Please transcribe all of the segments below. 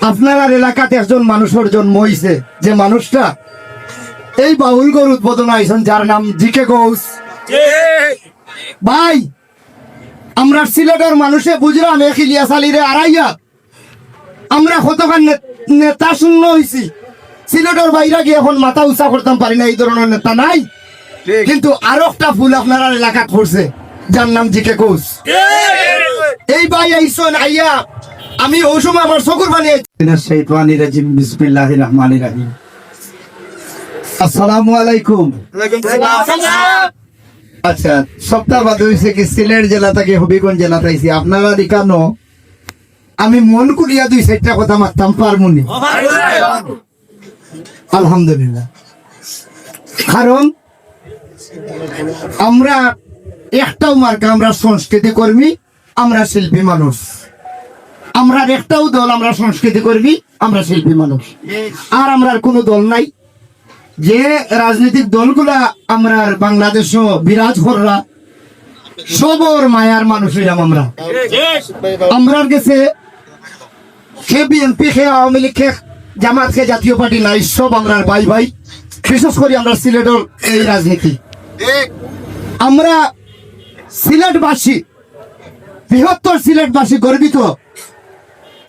আপনার এলাকাতে একজন মানুষের জন্ম হইছে। যে মানুষটা এই বাউল গরু উদ্বোধন আইসন যার নাম জিকে ঘোষ। ভাই আমরা সিলেটের মানুষে বুঝলাম এক ইলিয়াস আলীরে আড়াইয়া। আমরা কতক্ষণ নে- নেতা শূন্য হইছি। সিলেটের বাইরে গিয়ে এখন মাথা উঁচা করতাম পারি না এই ধরনের নেতা নাই। কিন্তু আরও একটা ফুল আপনার এলাকা করছে যার নাম জিকে ঘোষ। এই ভাই আইসন আইয়া আমি ওই সময় আমার চকুর বানিয়ে শাইতানির রাজিম, বিসমিল্লাহির রহমানির রহিম। আসসালামু আলাইকুম। আচ্ছা সিলেট জেলা থেকে জেলা আমি মন করিয়া দুই কথা আলহামদুলিল্লাহ। কারণ, আমরা একটাও মার্কা, আমরা সংস্কৃতি কর্মী, আমরা শিল্পী মানুষ। আমরা একটাও দল আমরা সংস্কৃতি কর্মী আমরা শিল্পী মানুষ। আর আমরা কোনো দল নাই। যে রাজনৈতিক দলগুলা আমরা বাংলাদেশও বিরাজ কররা, সবর মায়ার মানুষ হইলাম আমরা। আমরার কাছে সে বিএনপি খে আওয়ামী লীগ খে জামাত খে জাতীয় পার্টি নাই, সব আমরা ভাই ভাই। বিশেষ করে আমরা সিলেটের এই রাজনীতি। আমরা সিলেটবাসী, বৃহত্তর সিলেটবাসী গর্বিত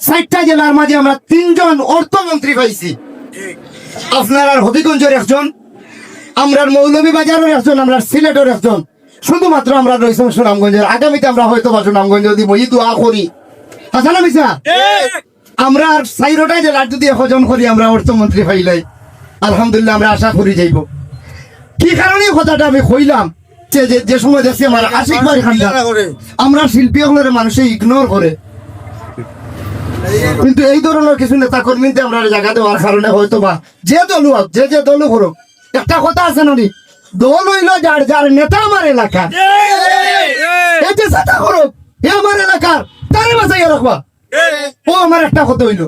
ষাটটা জেলার মাঝে আমরা তিনজন অর্থমন্ত্রী পাইছি আপনার আর হবিগঞ্জের একজন আমরা মৌলভীবাজারের একজন আমরা সিলেটের একজন শুধুমাত্র আমরা রয়েছেন সুনামগঞ্জের আগামীতে আমরা হয়তো বা সুনামগঞ্জ দিব এই দোয়া করি আচ্ছা না মিসা আমরা সাইরোটা জেলার যদি হজন করি আমরা অর্থমন্ত্রী পাইলাই আলহামদুলিল্লাহ আমরা আশা করি যাইব কি কারণে কথাটা আমি কইলাম যে যে- সময় দেখছি আমার আশিক বাড়ি আমরা শিল্পী হলের মানুষে ইগনোর করে কিন্তু এই ধরনের কিছু নেতা কর্মীতে আমরা জায়গা দেওয়ার কারণে হয়তো বা যে দল হোক যে যে দল করুক একটা কথা আছে নানি দল হইল যার যার নেতা আমার এলাকা এই যে এ আমার এলাকার তারে বাঁচাইয়া রাখবা। ও আমার একটা কথা হইল।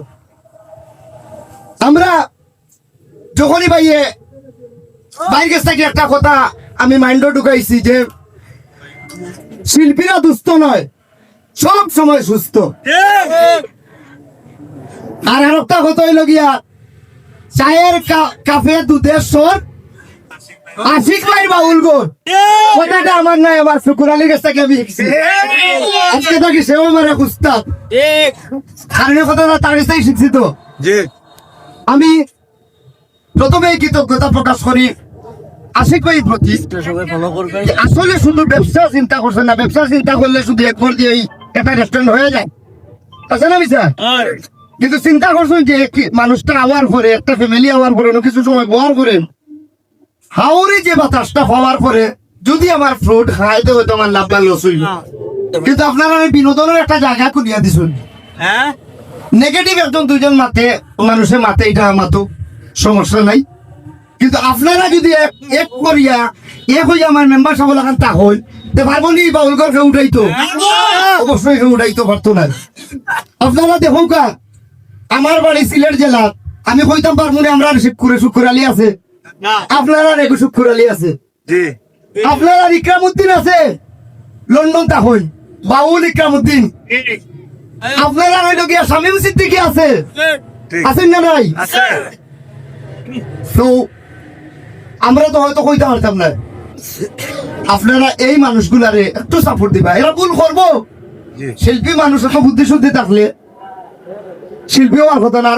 আমরা যখনই ভাইয়ে বাইর কাছ থেকে একটা কথা আমি মাইন্ডে ঢুকাইছি যে শিল্পীরা দুস্থ নয় সব সময় সুস্থ। আর আর একটা কথা হইল গিয়া চায়ের কা- কাপে দুধের সর আশিক ভাই বাউল কথাটা আমার নাই আমার শুকুর আলীর কাছ থেকে আমি আজকে থাকি সেও আমার এক উস্তাদ। কারণে কথাটা তার কাছ থেকে শিখছি তো। আমি প্রথমে কৃতজ্ঞতা প্রকাশ করি আশিক ভাই প্রতি। আসলে শুধু ব্যবসা চিন্তা করছেন না ব্যবসা চিন্তা করলে শুধু একবার দিয়ে একটা রেস্টুরেন্ট হয়ে যায়। আছে না বিচার কিন্তু চিন্তা করছেন যে মানুষটা আওয়ার পরে একটা ফ্যামিলি আওয়ার পরে কিছু সময় বোয়ার করেন হাওড়ি যে বাতাসটা হওয়ার পরে যদি আমার ফ্রুট খাইতে হয়তো আমার লাভ লস হইল কিন্তু আপনারা আমি বিনোদনের একটা জায়গা খুলিয়া দিছুন। নেগেটিভ একজন দুইজন মাতে মানুষের মাতে এটা মাতো সমস্যা নাই। কিন্তু আপনারা যদি এক এক করিয়া এক হইয়া আমার মেম্বার সব লাগান তা হইল তে পারব নি বাউল ঘরকে উঠাইতো? অবশ্যই কেউ উঠাইতো পারতো না আপনারা দেখুন আমার বাড়ি সিলেট জেলা। আমি কইতাম পারব না আমরা শিবকুরে শুকুরালি আছে। আপনারা রেগু শুকুরালি আছে। আপনারা ইকরামুদ্দিন আছে। লন্ডন তা হই। বাউল ইকরামুদ্দিন। আপনারা হইল গিয়া শামীম সিদ্দিকী আছে। আছেন না নাই? তো আমরা তো হয়তো কইতে পারতাম না। আপনারা এই মানুষগুলারে একটু সাপোর্ট দিবা। এরা ভুল করব। শিল্পী মানুষ এত বুদ্ধি শুদ্ধি থাকলে শিল্পী হওয়ার কথা না